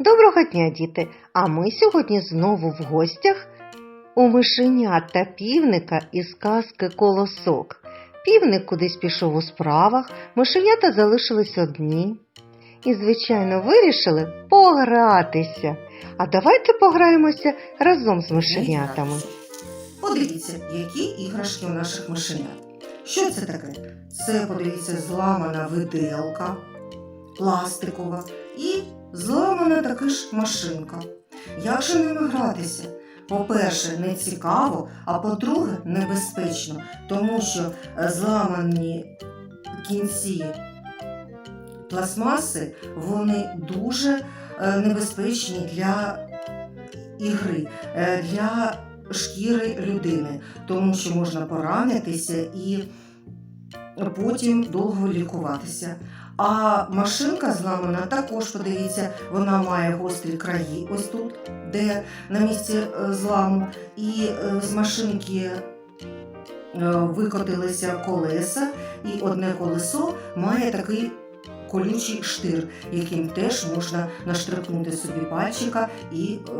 Доброго дня, діти! А ми сьогодні знову в гостях у мишенят та півника із казки Колосок. Півник кудись пішов у справах, мишенята залишились одні. І, звичайно, вирішили погратися. А давайте пограємося разом з мишенятами. Подивіться, які іграшки у наших мишенят. Що це таке? Це, подивіться, зламана виделка, пластикова і зламана така ж машинка. Як же ними гратися? По-перше, не цікаво, а по-друге, небезпечно, тому що е, зламані кінці пластмаси вони дуже е, небезпечні для ігри, е, для шкіри людини, тому що можна поранитися і потім довго лікуватися. А машинка зламана також, подивіться, вона має гострі краї ось тут, де на місці е, зламу, і е, з машинки е, викотилися колеса, і одне колесо має такий колючий штир, яким теж можна наштрикнути собі пальчика і е,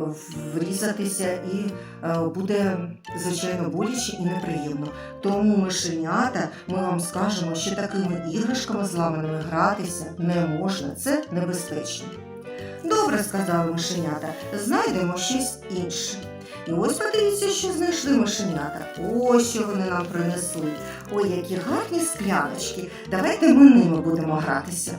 врізатися, і е, буде звичайно боляче і неприємно. Тому мишенята ми вам скажемо, що такими іграшками зламаними гратися не можна, це небезпечно. Добре, сказали мишенята, знайдемо щось інше. І ось подивіться, що знайшли мишенята. Ось що вони нам принесли. Ой, які гарні скляночки. Давайте ми ними будемо гратися.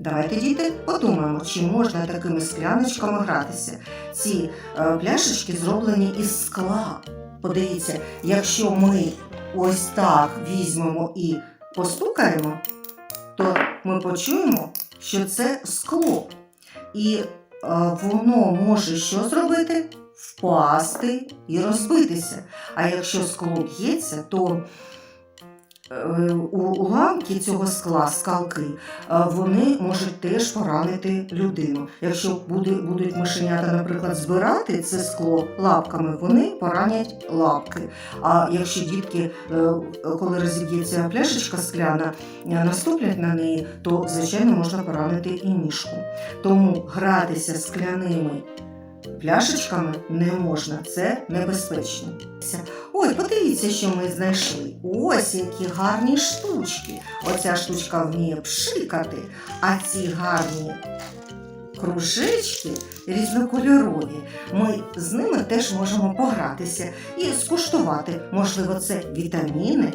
Давайте, діти, подумаємо, чи можна такими скляночками гратися. Ці е, пляшечки зроблені із скла. Подивіться, якщо ми ось так візьмемо і постукаємо, то ми почуємо, що це скло. І е, воно може що зробити? Впасти і розбитися. А якщо скло б'ється, то е, у уламки цього скла, скалки, е, вони можуть теж поранити людину. Якщо будуть мишенята, наприклад, збирати це скло лапками, вони поранять лапки. А якщо дітки, е, коли розіб'ється пляшечка скляна, наступлять на неї, то звичайно можна поранити і ніжку. Тому гратися скляними пляшечками не можна, це небезпечно. Ой, подивіться, що ми знайшли. Ось які гарні штучки. Оця штучка вміє пшикати, а ці гарні кружечки різнокольорові. Ми з ними теж можемо погратися і скуштувати. Можливо, це вітаміни.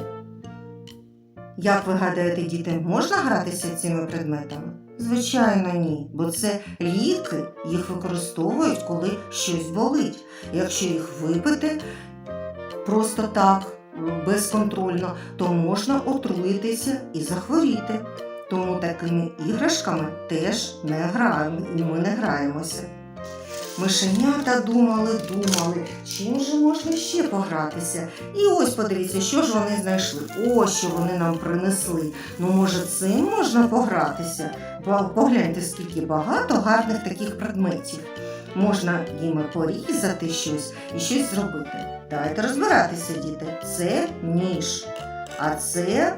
Як ви гадаєте, діти, можна гратися цими предметами? Звичайно, ні, бо це ліки, їх використовують, коли щось болить. Якщо їх випити просто так, безконтрольно, то можна отруїтися і захворіти. Тому такими іграшками теж не граємо, і ми не граємося. Мишенята думали, думали, чим же можна ще погратися. І ось подивіться, що ж вони знайшли. Ось що вони нам принесли. Ну, може, цим можна погратися? Погляньте, скільки багато гарних таких предметів. Можна їми порізати щось і щось зробити. Давайте розбиратися, діти. Це ніж, а це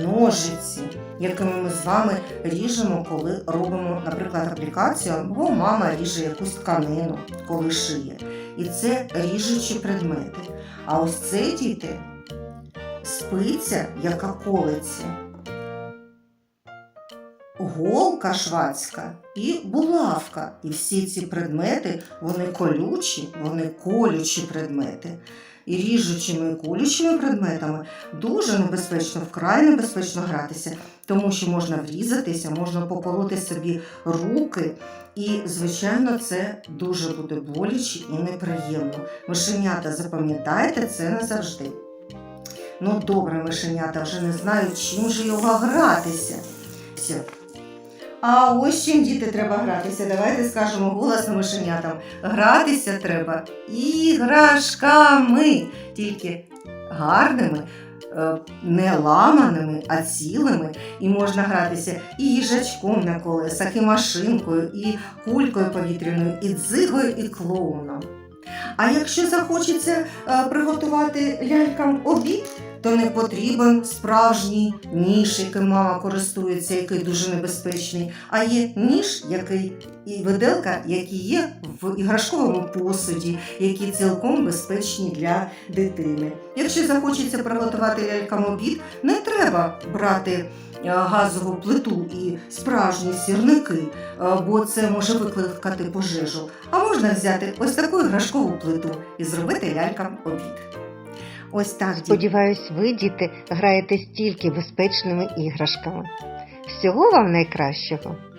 ножиці, якими ми з вами ріжемо, коли робимо, наприклад, аплікацію, або мама ріже якусь тканину, коли шиє. І це ріжучі предмети. А ось це діти спиця, яка колиться, голка швацька і булавка. І всі ці предмети, вони колючі, вони колючі предмети. І ріжучими і колючими предметами дуже небезпечно, вкрай небезпечно гратися, тому що можна врізатися, можна поколоти собі руки, і, звичайно, це дуже буде боляче і неприємно. Мишенята, запам'ятайте це назавжди. Ну, добре, мишенята, вже не знаю, чим же його гратися. Все. А ось чим діти треба гратися. Давайте скажемо голосно мишенятам. Гратися треба іграшками, тільки гарними, е, не ламаними, а цілими. І можна гратися і їжачком на колесах, і машинкою, і кулькою повітряною, і дзигою, і клоуном. А якщо захочеться е, приготувати лялькам обід, то не потрібен справжній ніж, яким мама користується, який дуже небезпечний, а є ніж, який і виделка, які є в іграшковому посуді, які цілком безпечні для дитини. Якщо захочеться приготувати лялькам обід, не треба брати е, газову плиту і справжні сірники, е, бо це може викликати пожежу. А можна взяти ось таку іграшкову плиту і зробити лялькам обід. Ось так, діти. Сподіваюсь, ви, діти, граєте стільки безпечними іграшками. Всього вам найкращого!